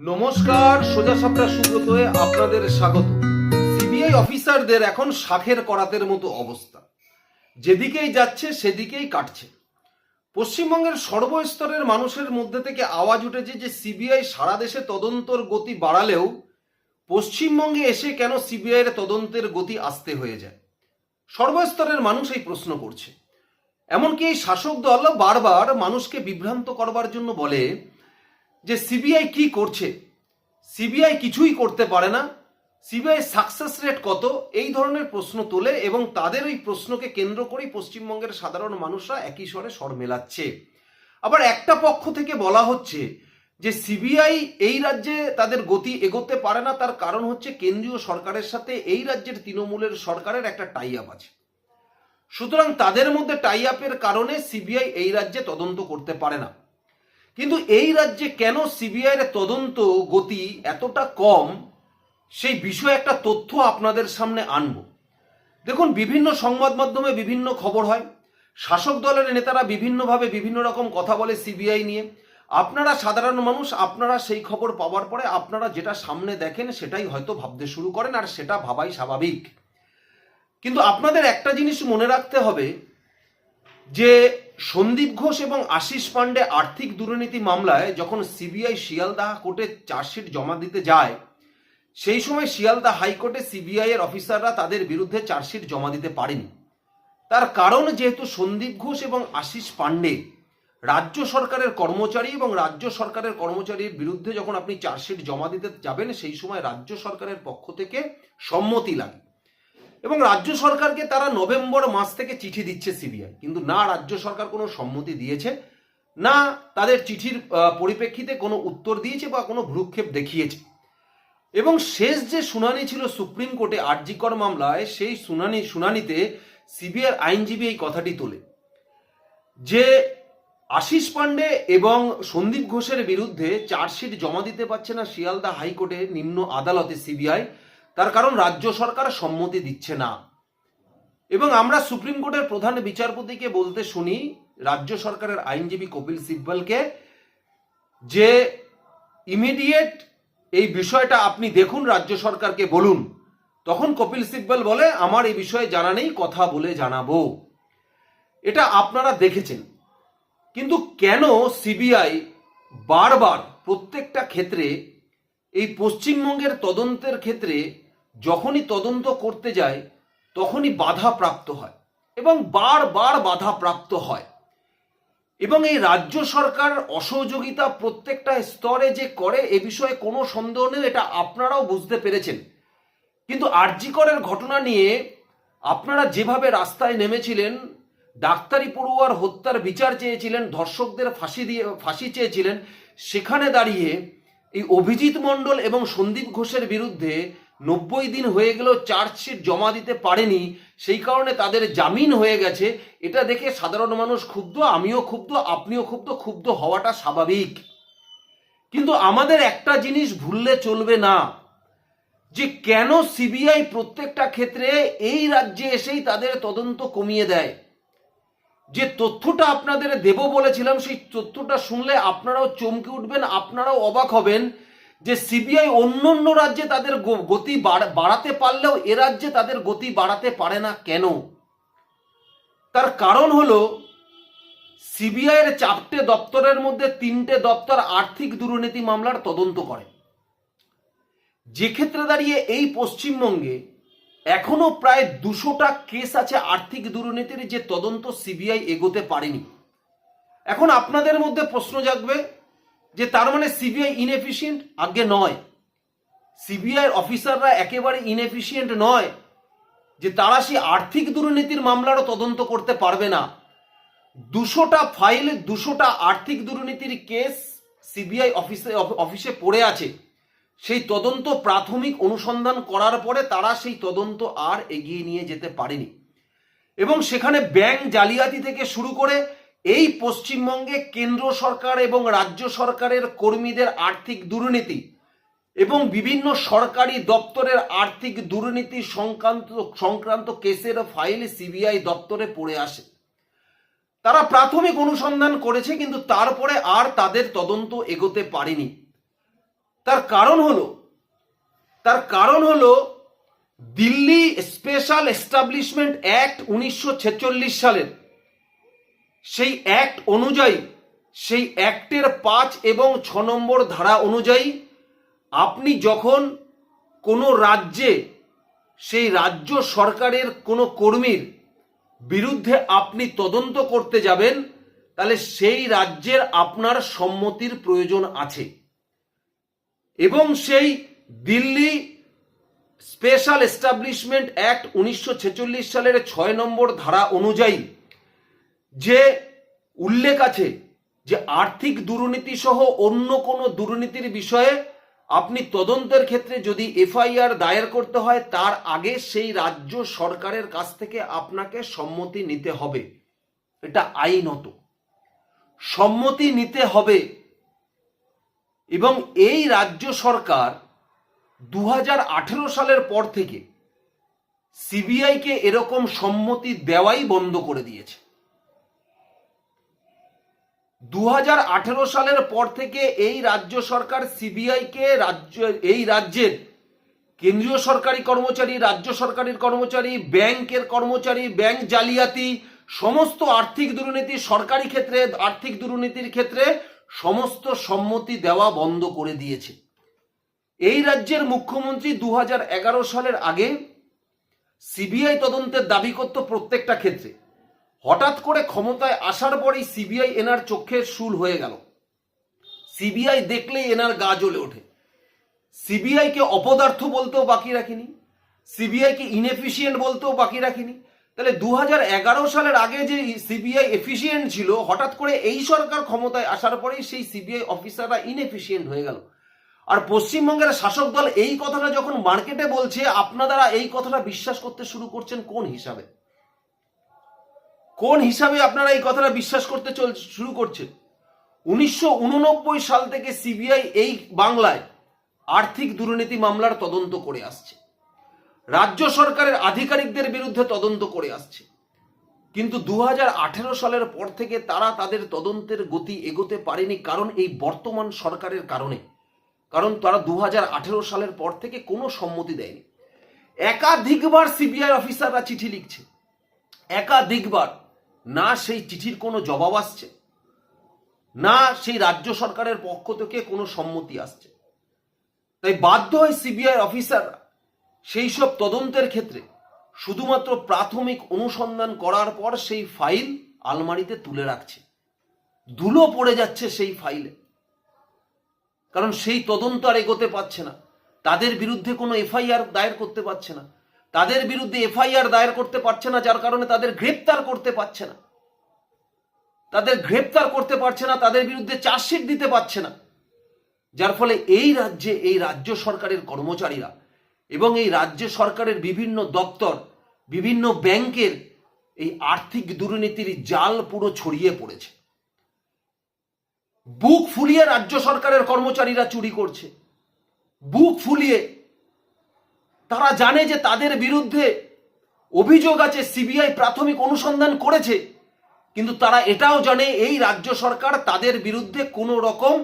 নমস্কার, সোজা সাপটা সুব্রতয়ে আপনাদের স্বাগত। সিবিআই অফিসারদের এখন শাখের করাতের মতো অবস্থা। যেদিকেই যাচ্ছে, সেদিকেই কাটছে। পশ্চিমবঙ্গের সর্বস্তরের মানুষের মধ্যে থেকে আওয়াজ উঠেছে যে সিবিআই সারা দেশে তদন্তর গতি বাড়ালেও পশ্চিমবঙ্গে এসে কেন সিবিআই এর তদন্তের গতি আসতে হয়ে যায়? সর্বস্তরের মানুষ এই প্রশ্ন করছে। এমনকি এই শাসক দল বারবার মানুষকে বিভ্রান্ত করবার জন্য বলে যে সিবিআই কি করছে? সিবিআই কিছুই করতে পারে না। সিবিআই সাকসেস রেট কত? এই ধরনের প্রশ্ন তোলে এবং তাদের ওই প্রশ্নকে কেন্দ্র করেই পশ্চিমবঙ্গের সাধারণ মানুষরা একই স্বরে স্বর মেলাচ্ছে। আবার একটা পক্ষ থেকে বলা হচ্ছে যে সিবিআই এই রাজ্যে তাদের গতি এগোতে পারে না, তার কারণ হচ্ছে কেন্দ্রীয় সরকারের সাথে এই রাজ্যের তৃণমূলের সরকারের একটা টাই আপ আছে। সুতরাং তাদের মধ্যে টাই আপের কারণে সিবিআই এই রাজ্যে তদন্ত করতে পারে না। কিন্তু এই রাজ্যে কেন সিবিআই এর তদন্ত গতি এতটা কম, সেই বিষয়ে একটা তথ্য আপনাদের সামনে আনব। দেখুন, বিভিন্ন সংবাদ মাধ্যমে বিভিন্ন খবর হয়। শাসক দলের নেতারা বিভিন্নভাবে বিভিন্ন রকম কথা বলে সিবিআই নিয়ে। আপনারা সাধারণ মানুষ, আপনারা সেই খবর পাওয়ার পরে আপনারা যেটা সামনে দেখেন, সেটাই হয়তো ভাবতে শুরু করেন আর সেটা ভাবাই স্বাভাবিক। কিন্তু আপনাদের একটা জিনিস মনে রাখতে হবে যে সন্দীপ ঘোষ এবং আশিস পান্ডে আর্থিক দুর্নীতি মামলায় যখন সিবিআই শিয়ালদাহ কোর্টে চার্জশিট জমা দিতে যায়, সেই সময় শিয়ালদা হাইকোর্টে সিবিআই এর অফিসাররা তাদের বিরুদ্ধে চার্জশিট জমা দিতে পারেনি। তার কারণ যেহেতু সন্দীপ ঘোষ এবং আশিস পান্ডে রাজ্য সরকারের কর্মচারী এবং রাজ্য সরকারের কর্মচারীর বিরুদ্ধে যখন আপনি চার্জশিট জমা দিতে যাবেন, সেই সময় রাজ্য সরকারের পক্ষ থেকে সম্মতি লাগে। এবং রাজ্য সরকারকে তারা নভেম্বর মাস থেকে চিঠি দিচ্ছে সিবিআই। কিন্তু না রাজ্য সরকার কোনো সম্মতি দিয়েছে, না তাদের চিঠির পরিপ্রেক্ষিতে কোনো উত্তর দিয়েছে বা কোনো ভ্রুক্ষেপ দেখিয়েছে। এবং শেষ যে শুনানি ছিল সুপ্রিম কোর্টে আরজিকর মামলায়, সেই শুনানি, শুনানিতে সিবিআই আইনজীবী এই কথাটি তোলে। যে আশিস পান্ডে এবং সন্দীপ ঘোষের বিরুদ্ধে চার্জশিট জমা দিতে পারছে না শিয়ালদা হাইকোর্টে নিম্ন আদালতে সিবিআই তার কারণ রাজ্য সরকার সম্মতি দিচ্ছে না। এবং আমরা সুপ্রিম কোর্টের প্রধান বিচারপতিকে বলতে শুনি, রাজ্য সরকারের আইনজীবী কপিল সিব্বলকে, যে ইমিডিয়েট এই বিষয়টা আপনি দেখুন, রাজ্য সরকারকে বলুন। তখন কপিল সিব্বল বলে, আমার এই বিষয়ে জানা নেই, কথা বলে জানাব। এটা আপনারা দেখেছেন। কিন্তু কেন সিবিআই বারবার প্রত্যেকটা ক্ষেত্রে এই পশ্চিমবঙ্গের তদন্তের ক্ষেত্রে যখনই তদন্ত করতে যায়, তখনই বাধা প্রাপ্ত হয় এবং বারবার বাধা প্রাপ্ত হয়। এবং এই রাজ্য সরকার অসহযোগিতা প্রত্যেকটা স্তরে যে করে, এ বিষয়ে কোনো সন্দেহ নেই, এটা আপনারাও বুঝতে পেরেছেন। কিন্তু আরজিকরের ঘটনা নিয়ে আপনারা যেভাবে রাস্তায় নেমেছিলেন, ডাক্তারি পড়ুয়ার হত্যার বিচার চেয়েছিলেন, ধর্ষকদের ফাঁসি দিয়ে, ফাঁসি চেয়েছিলেন, সেখানে দাঁড়িয়ে এই অভিজিৎ মণ্ডল এবং সন্দীপ ঘোষের বিরুদ্ধে নব্বই দিন হয়ে গেলেও চার্জশিট জমা দিতে পারেনি। সেই কারণে তাদের জামিন হয়ে গেছে। এটা দেখে সাধারণ মানুষ ক্ষুব্ধ, আমিও ক্ষুব্ধ, আপনিও ক্ষুব্ধ ক্ষুব্ধ হওয়াটা স্বাভাবিক। কিন্তু আমাদের একটা জিনিস ভুললে চলবে না, যে কেন সিবিআই প্রত্যেকটা ক্ষেত্রে এই রাজ্যে এসেই তাদের তদন্ত কমিয়ে দেয়। যে তথ্যটা আপনাদের দেব বলেছিলাম, সেই তথ্যটা শুনলে আপনারাও চমকে উঠবেন, আপনারাও অবাক হবেন যে সিবিআই অন্য অন্য রাজ্যে তাদের গতি বাড়- বাড়াতে পারলেও এ রাজ্যে তাদের গতি বাড়াতে পারে না কেন? তার কারণ হলো সিবিআই এর চারটে দপ্তরের মধ্যে তিনটে দপ্তর আর্থিক দুর্নীতি মামলার তদন্ত করে। যে ক্ষেত্রে দাঁড়িয়ে এই পশ্চিমবঙ্গে এখনও প্রায় দুশোটা কেস আছে আর্থিক দুর্নীতির যে তদন্ত সিবিআই এগোতে পারেনি। এখন আপনাদের মধ্যে প্রশ্ন জাগবে যে তার মানে সিবিআই ইনএফিসিয়েন্ট আগে নয়। সিবিআই অফিসাররা একেবারে ইনএফিসিয়েন্ট নয় যে তারা সেই আর্থিক দুর্নীতির মামলারও তদন্ত করতে পারবে না। দুশোটা ফাইল দুশোটা আর্থিক দুর্নীতির কেস সিবিআই অফিসে অফিসে পড়ে আছে। সেই তদন্ত প্রাথমিক অনুসন্ধান করার পরে তারা সেই তদন্ত আর এগিয়ে নিয়ে যেতে পারেনি। এবং সেখানে ব্যাংক জালিয়াতি থেকে শুরু করে এই পশ্চিমবঙ্গে কেন্দ্র সরকার এবং রাজ্য সরকারের কর্মীদের আর্থিক দুর্নীতি এবং বিভিন্ন সরকারি দপ্তরের আর্থিক দুর্নীতি সংক্রান্ত সংক্রান্ত কেসের ফাইল সিবিআই দপ্তরে পড়ে আসে। তারা প্রাথমিক অনুসন্ধান করেছে, কিন্তু তারপরে আর তাদের তদন্ত এগোতে পারেনি। তার কারণ হলো, তার কারণ হলো দিল্লি স্পেশাল এস্টাবলিশমেন্ট অ্যাক্ট উনিশশো ছেচল্লিশ সালের। সেই অ্যাক্ট অনুযায়ী, সেই অ্যাক্টের পাঁচ এবং ছ নম্বর ধারা অনুযায়ী আপনি যখন কোনো রাজ্যে, সেই রাজ্য সরকারের কোনো কর্মীর বিরুদ্ধে আপনি তদন্ত করতে যাবেন, তাহলে সেই রাজ্যের আপনার সম্মতির প্রয়োজন আছে। এবং সেই দিল্লি স্পেশাল এস্টাবলিশমেন্ট অ্যাক্ট উনিশশো ছেচল্লিশ সালের ছয় নম্বর ধারা অনুযায়ী যে উল্লেখ আছে যে আর্থিক দুর্নীতি সহ অন্য কোনো দুর্নীতির বিষয়ে আপনি তদন্তের ক্ষেত্রে যদি এফআইআর দায়ের করতে হয়, তার আগে সেই রাজ্য সরকারের কাছ থেকে আপনাকে সম্মতি নিতে হবে। এটা আইনত। সম্মতি নিতে হবে এবং এই রাজ্য সরকার দু হাজার আঠেরো সালের পর থেকে সিবিআইকে এরকম সম্মতি দেওয়াই বন্ধ করে দিয়েছে। দু হাজার আঠেরো সালের পর থেকে এই রাজ্য সরকার সিবিআইকে রাজ্য, এই রাজ্যের কেন্দ্রীয় সরকারি কর্মচারী, রাজ্য সরকারের কর্মচারী, ব্যাংকের কর্মচারী, ব্যাংক জালিয়াতি, সমস্ত আর্থিক দুর্নীতি সরকারি ক্ষেত্রে, আর্থিক দুর্নীতির ক্ষেত্রে সমস্ত সম্মতি দেওয়া বন্ধ করে দিয়েছে। এই রাজ্যের মুখ্যমন্ত্রী দু হাজার এগারো সালের আগে সিবিআই তদন্তের দাবি করত প্রত্যেকটা ক্ষেত্রে। হঠাৎ করে ক্ষমতায় আসার পরেই সিবিআই এনার চোখের শুল হয়ে গেল। সিবিআই দেখলেই এনার গা জ্বলে ওঠে। সিবিআইকে অপদার্থ বলতেও বাকি রাখিনি। সিবিআইকে ইনএফিসিয়েন্ট বলতেও বাকি রাখিনি। তাহলে দু হাজার এগারো সালের আগে যে সিবিআই এফিসিয়েন্ট ছিল, হঠাৎ করে এই সরকার ক্ষমতায় আসার পরেই সেই সিবিআই অফিসাররা ইনএফিসিয়েন্ট হয়ে গেল। আর পশ্চিমবঙ্গের শাসক দল এই কথাটা যখন মার্কেটে বলছে, আপনারা এই কথাটা বিশ্বাস করতে শুরু করছেন কোন হিসাবে? কোন হিসাবে আপনারা এই কথাটা বিশ্বাস করতে চল, শুরু করছেন? উনিশশো উননব্বই সাল থেকে সিবিআই এই বাংলায় আর্থিক দুর্নীতি মামলার তদন্ত করে আসছে। রাজ্য সরকারের আধিকারিকদের বিরুদ্ধে তদন্ত করে আসছে। কিন্তু দু হাজার আঠেরো সালের পর থেকে তারা তাদের তদন্তের গতি এগোতে পারেনি কারণ এই বর্তমান সরকারের কারণে। কারণ তারা দু হাজার আঠেরো সালের পর থেকে কোনো সম্মতি দেয়নি। একাধিকবার সিবিআই অফিসাররা চিঠি লিখছে। একাধিকবার। না সেই চিঠির কোনো জবাব আসছে। না সেই রাজ্য সরকারের পক্ষ থেকে কোনো সম্মতি আসছে। তাই বাধ্য হয় সিবিআই অফিসাররা সেই সব তদন্তের ক্ষেত্রে শুধুমাত্র প্রাথমিক অনুসন্ধান করার পর সেই ফাইল আলমারিতে তুলে রাখছে। ধুলো পড়ে যাচ্ছে সেই ফাইলে। কারণ সেই তদন্ত আর এগোতে পারছে না। তাদের বিরুদ্ধে কোনো এফআইআর দায়ের করতে পারছে না। তাদের বিরুদ্ধে এফআইআর দায়ের করতে পারছে না, যার কারণে তাদের গ্রেপ্তার করতে পারছে না। তাদের গ্রেপ্তার করতে পারছে না, তাদের বিরুদ্ধে চার্জশিট দিতে পারছে না। যার ফলে এই রাজ্যে, এই রাজ্য সরকারের কর্মচারীরা এবং এই রাজ্য সরকারের বিভিন্ন দপ্তর, বিভিন্ন ব্যাংকের এই আর্থিক দুর্নীতির জাল পুরো ছড়িয়ে পড়েছে। বুক ফুলিয়ে রাজ্য সরকারের কর্মচারীরা চুরি করছে। বুক ফুলিয়ে তারা জানে যে তাদের বিরুদ্ধে অভিযোগ আছে, সিবিআই প্রাথমিক অনুসন্ধান করেছে, কিন্তু তারা এটাও জানে এই রাজ্য সরকার তাদের বিরুদ্ধে কোনো রকম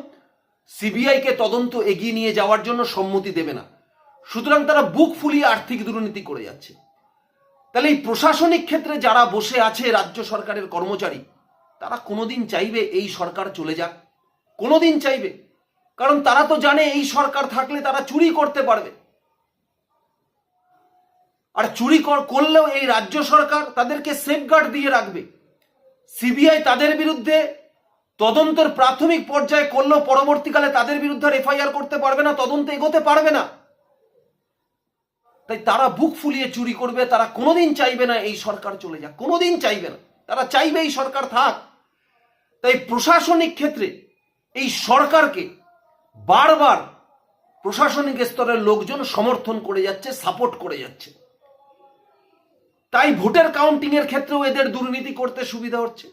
সিবিআইকে তদন্ত এগিয়ে নিয়ে যাওয়ার জন্য সম্মতি দেবে না। সুতরাং তারা বুক ফুলিয়ে আর্থিক দুর্নীতি করে যাচ্ছে। তাহলে এই প্রশাসনিক ক্ষেত্রে যারা বসে আছে রাজ্য সরকারের কর্মচারী, তারা কোনোদিন চাইবে এই সরকার চলে যাক? কোনোদিন চাইবে? কারণ তারা তো জানে এই সরকার থাকলে তারা চুরি করতে পারবে। আর চুরি করলেও এই রাজ্য সরকার তাদেরকে সেফগার্ড দিয়ে রাখবে। সিবিআই তাদের বিরুদ্ধে তদন্তের প্রাথমিক পর্যায়ে করলেও পরবর্তীকালে তাদের বিরুদ্ধে এফআইআর করতে পারবে না, তদন্ত এগোতে পারবে না। তাই তারা বুক ফুলিয়ে চুরি করবে, তারা কোনোদিন চাইবে না এই সরকার চলে যাক, কোনোদিন চাইবে না। তারা চাইবে এই সরকার থাক। তাই প্রশাসনিক ক্ষেত্রে এই সরকারকে বারবার প্রশাসনিক স্তরের লোকজন সমর্থন করে যাচ্ছে, সাপোর্ট করে যাচ্ছে। তাই ভোটের কাউন্টিং এর ক্ষেত্রেও এদের দুর্নীতি করতে সুবিধা হচ্ছে।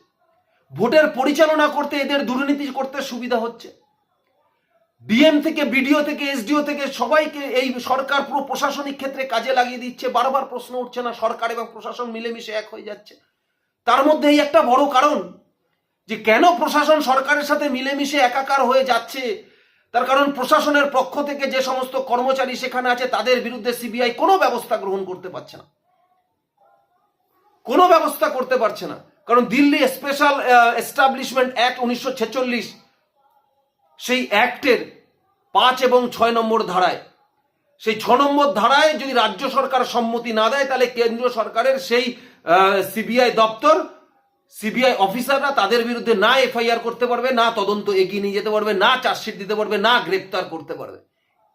ভোটের পরিচালনা করতে এদের দুর্নীতি করতে সুবিধা হচ্ছে। ডিএম থেকে বিডিও থেকে এসডিও থেকে সবাইকে এই সরকার পুরো প্রশাসনিক ক্ষেত্রে কাজে লাগিয়ে দিচ্ছে। বারবার প্রশ্ন উঠছে না, সরকার এবং প্রশাসন মিলেমিশে এক হয়ে যাচ্ছে। তার মধ্যে এই একটা বড় কারণ যে কেন প্রশাসন সরকারের সাথে মিলেমিশে একাকার হয়ে যাচ্ছে? তার কারণ প্রশাসনের পক্ষ থেকে যে সমস্ত কর্মচারী সেখানে আছে, তাদের বিরুদ্ধে সিবিআই কোনো ব্যবস্থা গ্রহণ করতে পারছে না। কোনো ব্যবস্থা করতে পারছে না। কারণ দিল্লি স্পেশাল এস্টাবলিশমেন্ট অ্যাক্ট উনিশশো ছেচল্লিশ সেই অ্যাক্টের পাঁচ এবং ছয় নম্বর ধারায়। সেই ছ নম্বর ধারায় যদি রাজ্য সরকার সম্মতি না দেয়, তাহলে কেন্দ্রীয় সরকারের সেই সিবিআই দপ্তর, সিবিআই অফিসাররা তাদের বিরুদ্ধে না এফআইআর করতে পারবে, না তদন্ত এগিয়ে নিয়ে যেতে পারবে, না চার্জশিট দিতে পারবে, না গ্রেপ্তার করতে পারবে।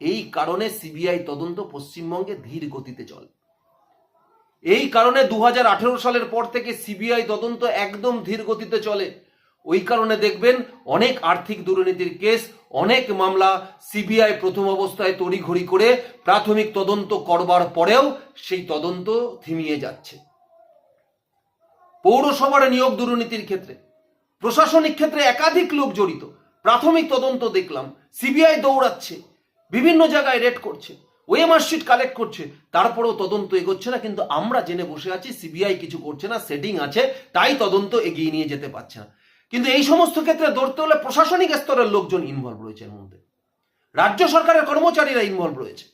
এই কারণে সিবিআই তদন্ত পশ্চিমবঙ্গে ধীর গতিতে চলে। এই কারণে দু হাজার আঠেরো সালের পর থেকে সিবিআই তদন্ত একদম ধীর গতিতে চলে। ওই কারণে দেখবেন অনেক আর্থিক দুর্নীতির কেস, অনেক মামলা সিবিআই প্রথম অবস্থায় তড়িঘড়ি করে প্রাথমিক তদন্ত করবার পরেও সেই তদন্ত থিমিয়ে যাচ্ছে। পৌরসভার নিয়োগ দুর্নীতির ক্ষেত্রে, প্রশাসনিক ক্ষেত্রে একাধিক লোক জড়িত। প্রাথমিক তদন্ত দেখলাম, সিবিআই দৌড়াচ্ছে, বিভিন্ন জায়গায় রেড করছে ওয়ে শিট কালেক্ট করছে, তারপরেও তদন্ত এগোচ্ছে না, কিন্তু আমরা জেনে বসে আছি, সিবিআই কিছু করছে না, সেটিং আছে, তাই তদন্ত এগিয়ে নিয়ে যেতে পারছে না। কিন্তু এই সমস্ত ক্ষেত্রে ধরতে হলে প্রশাসনিক স্তরের লোকজন ইনভলভ রয়েছে এর মধ্যে। রাজ্য সরকারের কর্মচারীরা ইনভলভ রয়েছে।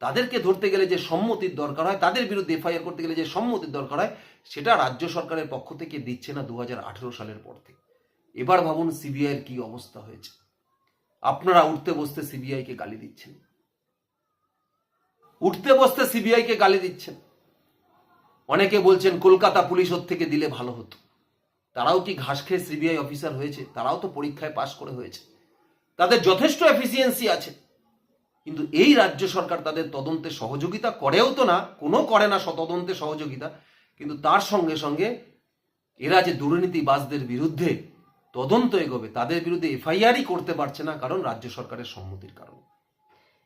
তাদেরকে ধরতে গেলে যে সম্মতির দরকার হয়, তাদের বিরুদ্ধে এফআইআর করতে গেলে যে সম্মতির দরকার হয়, সেটা রাজ্য সরকারের পক্ষ থেকে দিচ্ছে না দু হাজার আঠারো সালের পর থেকে। এবার ভাবুন সিবিআই এর কি অবস্থা হয়েছে। আপনারা উঠতে বসতে সিবিআই কে গালি দিচ্ছেন। উঠতে বসতে সিবিআই কে গালি দিচ্ছেন। অনেকে বলছেন, কলকাতা পুলিশ ওর থেকে দিলে ভালো হতো। তারাও কি ঘাস খেয়ে সিবিআই অফিসার হয়েছে? তারাও তো পরীক্ষায় পাশ করে হয়েছে। তাদের যথেষ্ট এফিসিয়েন্সি আছে। কিন্তু এই রাজ্য সরকার তাদের তদন্তে সহযোগিতা করেও তো না, কোনো করে না তদন্তে সহযোগিতা। কিন্তু তার সঙ্গে সঙ্গে এরা যে দুর্নীতিবাজদের বিরুদ্ধে তদন্ত এগোবে, তাদের বিরুদ্ধে এফআইআরই করতে পারছে না কারণ রাজ্য সরকারের সম্মতির কারণে।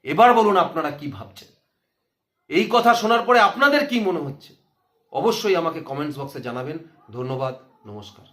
এবার বলুন আপনারা কি ভাবছেন? এই কথা শোনার পরে আপনাদের কি মনে হচ্ছে? অবশ্যই আমাকে কমেন্টস বক্সে জানাবেন। ধন্যবাদ। নমস্কার